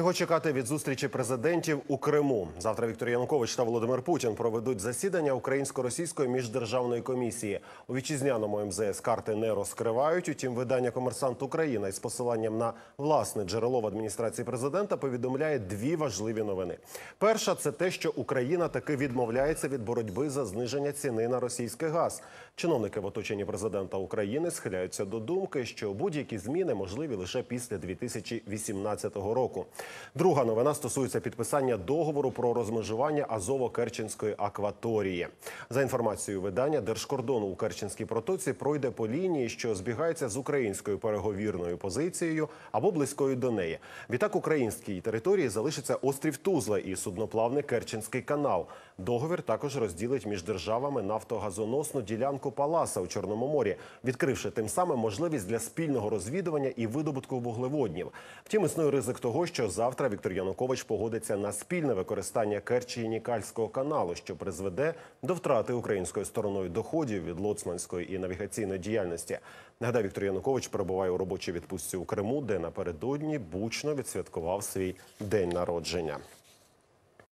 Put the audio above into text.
Чого чекати від зустрічі президентів у Криму? Завтра Віктор Янукович та Володимир Путін проведуть засідання українсько-російської міждержавної комісії. У вітчизняному МЗС карти не розкривають. Утім, видання Комерсант Україна із посиланням на власне джерело в адміністрації президента повідомляє дві важливі новини. Перша це те, що Україна таки відмовляється від боротьби за зниження ціни на російський газ. Чиновники в оточенні президента України схиляються до думки, що будь-які зміни можливі лише після 2018 року. Друга новина стосується підписання договору про розмежування Азово-Керченської акваторії. За інформацією видання, держкордону у Керченській протоці пройде по лінії, що збігається з українською переговірною позицією або близькою до неї. Відтак українській території залишиться острів Тузла і судноплавний Керченський канал. Договір також розділить між державами нафтогазоносну ділянку Паласа у Чорному морі, відкривши тим самим можливість для спільного розвідування і видобутку вуглеводнів. Втім, існує ризик того, що завтра Віктор Янукович погодиться на спільне використання Керчі і Нікальського каналу, що призведе до втрати українською стороною доходів від лоцманської і навігаційної діяльності. Нагадаю, Віктор Янукович перебуває у робочій відпустці у Криму, де напередодні бучно відсвяткував свій день народження.